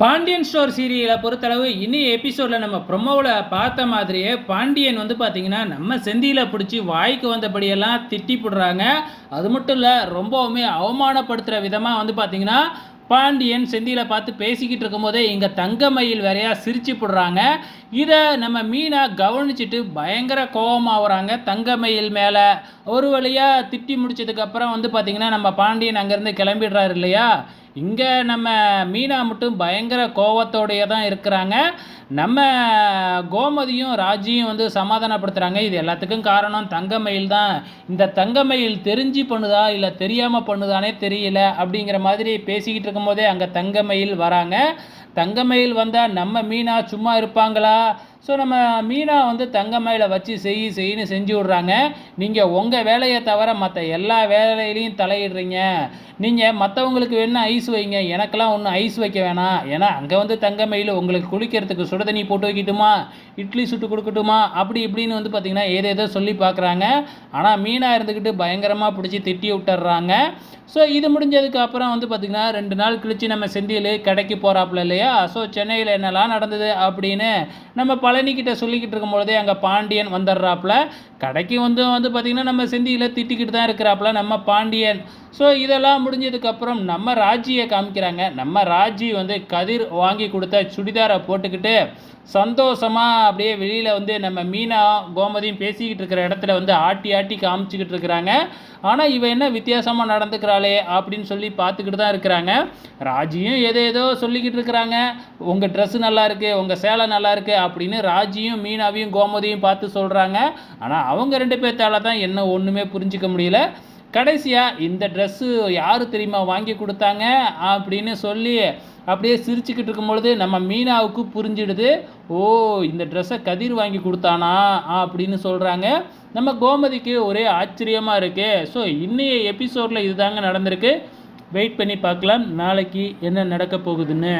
Pandian store சீரியலை பொறுத்தளவு இன்னும் எபிசோடில் நம்ம ப்ரொமோவில் பார்த்த மாதிரியே பாண்டியன் வந்து பார்த்திங்கன்னா நம்ம செந்தியில் பிடிச்சி வாய்க்கு வந்தபடியெல்லாம் திட்டி போடுறாங்க. அது மட்டும் இல்லை ரொம்பவுமே அவமானப்படுத்துகிற விதமாக வந்து பார்த்திங்கன்னா பாண்டியன் செந்தியில் பார்த்து பேசிக்கிட்டு இருக்கும்போதே இங்கே தங்கமயில் வேறையா சிரிச்சு போடுறாங்க. இதை நம்ம மீனா கவனிச்சிட்டு பயங்கர கோபமாகறாங்க தங்கமயில் மேலே. ஒரு வழியாக திட்டி முடிச்சதுக்கப்புறம் வந்து பார்த்திங்கன்னா நம்ம பாண்டியன் அங்கேருந்து கிளம்பிடுறாரு இல்லையா? இங்கே நம்ம மீனா மட்டும் பயங்கர கோவத்தோடைய தான் இருக்கிறாங்க. நம்ம கோமதியும் ராஜியும் வந்து சமாதானப்படுத்துகிறாங்க இது எல்லாத்துக்கும் காரணம் தங்கமயில் தான். இந்த தங்கமயில் தெரிஞ்சு பண்ணுதா இல்லை தெரியாமல் பண்ணுதானே தெரியல அப்படிங்கிற மாதிரி பேசிக்கிட்டு இருக்கும்போதே அங்கே தங்கமயில் வராங்க. தங்கமயில் வந்தால் நம்ம மீனா சும்மா இருப்பாங்களா? ஸோ நம்ம மீனா வந்து தங்கமயில வச்சு செய் செய்ன்னு செஞ்சு விட்றாங்க. நீங்கள் உங்கள் வேலையை தவிர மற்ற எல்லா வேலையிலையும் தலையிடுறீங்க. நீங்கள் மற்றவங்களுக்கு வேணால் ஐஸ் வைங்க. எனக்கெல்லாம் ஒன்றும் ஐஸ் வைக்க வேணாம். ஏன்னா அங்கே வந்து தங்கமயில் உங்களுக்கு குளிக்கிறதுக்கு சுட தண்ணி போட்டு வைக்கட்டுமா? இட்லி சுட்டு கொடுக்கட்டுமா? அப்படி இப்படின்னு வந்து பார்த்திங்கன்னா ஏதேதோ சொல்லி பார்க்குறாங்க ஆனால் மீனாக இருந்துக்கிட்டு பயங்கரமாக பிடிச்சி திட்டி விட்டுறாங்க. ஸோ இது முடிஞ்சதுக்கு அப்புறம் வந்து பார்த்திங்கன்னா ரெண்டு நாள் கழித்து நம்ம செந்தியில் கடைக்கு போகிறாப்புல இல்லையா? ஸோ சென்னையில் என்னெல்லாம் நடந்தது அப்படின்னு நம்ம பழனிக்கிட்ட சொல்லிக்கிட்டு இருக்கும்பொழுதே அங்கே பாண்டியன் வந்துடுறாப்புல. கடைக்கு வந்து வந்து பார்த்திங்கன்னா நம்ம செந்தியில் திட்டிக்கிட்டு தான் இருக்கிறாப்புல. நம்ம பாண்டியன் ஸோ இதெல்லாம் முடிஞ்சதுக்கப்புறம் நம்ம ராஜியை காமிக்கிறாங்க. நம்ம ராஜி வந்து கதிர் வாங்கி கொடுத்த சுடிதாரை போட்டுக்கிட்டு சந்தோஷமாக அப்படியே வெளியில் வந்து நம்ம மீனா கோமதியும் பேசிக்கிட்டு இருக்கிற இடத்துல வந்து ஆட்டி ஆட்டி காமிச்சிக்கிட்டு இருக்கிறாங்க. ஆனால் இவ என்ன வித்தியாசமாக நடந்துக்கிறாளே அப்படின்னு சொல்லி பார்த்துக்கிட்டு தான் இருக்கிறாங்க. ராஜியும் ஏதோ ஏதோ சொல்லிக்கிட்டு இருக்கிறாங்க. உங்கள் ட்ரெஸ்ஸு நல்லா இருக்குது உங்கள் சேலை நல்லா இருக்குது அப்படின்னு ராஜியும் மீனாவையும் கோமதியும் பார்த்து சொல்கிறாங்க ஆனால் அவங்க ரெண்டு பேர்த்தால தான் என்ன ஒன்றுமே புரிஞ்சிக்க முடியல. கடைசியாக இந்த ட்ரெஸ்ஸு யார் தெரியுமா வாங்கி கொடுத்தாங்க அப்படின்னு சொல்லி அப்படியே சிரிச்சுக்கிட்டு இருக்கும்பொழுது நம்ம மீனாவுக்கு புரிஞ்சிடுது. ஓ இந்த ட்ரெஸ்ஸை கதிர் வாங்கி கொடுத்தானா அப்படின்னு சொல்கிறாங்க நம்ம கோமதிக்கு ஒரே ஆச்சரியமாக இருக்குது ஸோ இன்றைய எபிசோடில் இதுதாங்க நடந்திருக்கு. வெயிட் பண்ணி பார்க்கலாம். நாளைக்கு என்ன நடக்க போகுதுன்னு.